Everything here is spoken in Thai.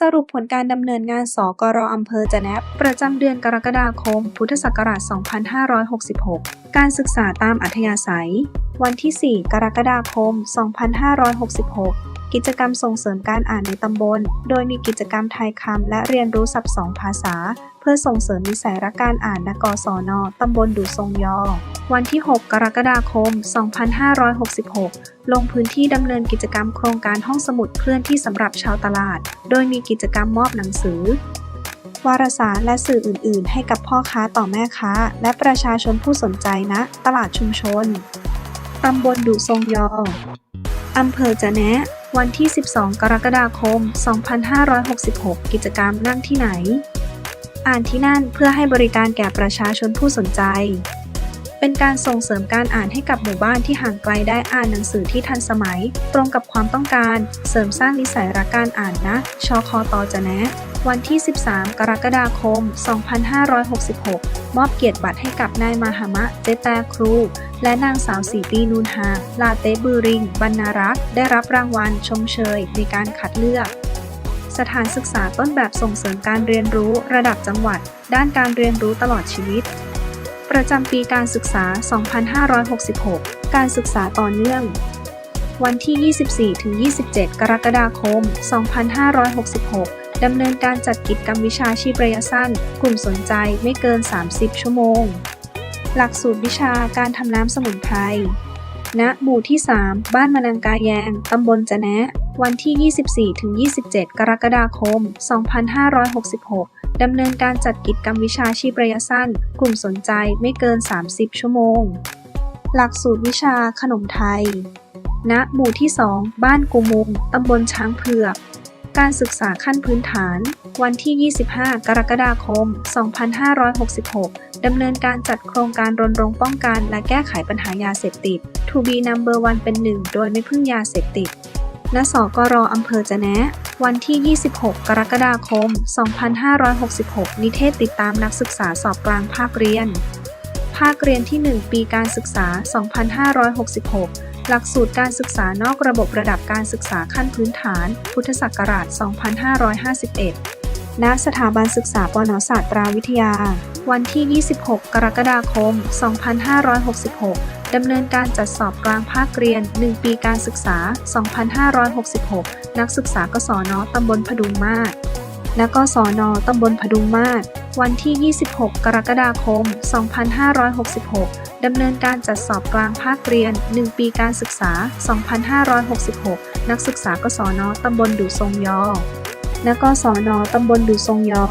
สรุปผลการดำเนินงานสกรอำเภอจะแนบประจำเดือนกรกฎาคม พุทธศักราช 2566 การศึกษาตามอัธยาศัย วันที่ 4 กรกฎาคม 2566 กิจกรรมส่งเสริมการอ่านในตำบล โดยมีกิจกรรมไทยคำและเรียนรู้ศัพท์สองภาษา เพื่อส่งเสริมนิสัยรักการอ่านณกศนตำบลดูทรงยอ วันที่ 6 กรกฎาคม 2566 ลงพื้นที่ดำเนินกิจกรรมโครงการห้องสมุดเคลื่อนที่สำหรับชาวตลาด โดยมีกิจกรรมมอบหนังสือวารสารและสื่ออื่น ๆ ให้กับพ่อค้าต่อแม่ค้า และประชาชนผู้สนใจณตลาดชุมชน ตำบลดุทรงยอ อำเภอจะแนะ วันที่ 12 กรกฎาคม 2566 กิจกรรมนั่งที่ไหน อ่านที่นั่นเพื่อให้บริการแก่ประชาชนผู้สนใจ เป็นการส่งเสริมการอ่านให้กับหมู่บ้านที่ห่างไกลได้อ่านหนังสือที่ทันสมัย ตรงกับความต้องการ เสริมสร้างนิสัยรักการอ่านนะชคตจะแนะ วันที่ 13 กรกฎาคม 2566 มอบเกียรติบัตรให้กับนายมาหามะเจแตครู และนางสาวสีปีนูนฮาลาเตบือริง บรรณารักษ์ ได้รับรางวัลชมเชยในการคัดเลือกสถานศึกษาต้นแบบส่งเสริมการเรียนรู้ระดับจังหวัด ด้านการเรียนรู้ตลอดชีวิต ประจำปีการศึกษา 2566 การศึกษาต่อเนื่อง วันที่ 24-27 กรกฎาคม 2566 ดำเนินการจัดกิจกรรมวิชาชีพระยะสั้น กลุ่มสนใจไม่เกิน 30 ชั่วโมง หลักสูตรวิชาการทำน้ำสมุนไพร ณ หมู่ที่ 3 บ้านมะนังกาแยง ตำบลจะแนะ วันที่ 24-27 กรกฎาคม 2566 ดำเนินการจัดกิจกรรมวิชาชีพระยะสั้น กลุ่มสนใจไม่เกิน 30 ชั่วโมง หลักสูตรวิชาขนมไทย ณ หมู่ที่ 2 บ้านกูมุงตำบลช้างเผือก การศึกษาขั้นพื้นฐาน วันที่ 25 กรกฎาคม 2566 ดำเนินการจัดโครงการรณรงค์ป้องกัน และแก้ไขปัญหายาเสพติด To be number one เป็นหนึ่งโดยไม่พึ่งยาเสพติด ณ สกรอำเภอจะแนะ วันที่ 26 กรกฎาคม 2566 นิเทศติดตามนักศึกษาสอบกลางภาคเรียน ภาคเรียนที่ 1 ปีการศึกษา 2566 หลักสูตรการศึกษานอกระบบระดับการศึกษาขั้นพื้นฐาน พุทธศักราช 2551 ณ สถาบันศึกษาปนศาสตราวิทยา วันที่ 26 กรกฎาคม 2566 ดำเนินการจัดสอบกลางภาคเรียน 1 ปีการศึกษา 2566 นักศึกษากศนตำบลพดุงมาศณกศนตำบลพดุงมาศวันที่ 26 กรกฎาคม 2566 ดำเนินการจัดสอบกลางภาคเรียน 1 ปีการศึกษา 2566 นักศึกษากศนตำบลดูทรงยอณกศนตำบลดูทรงยอ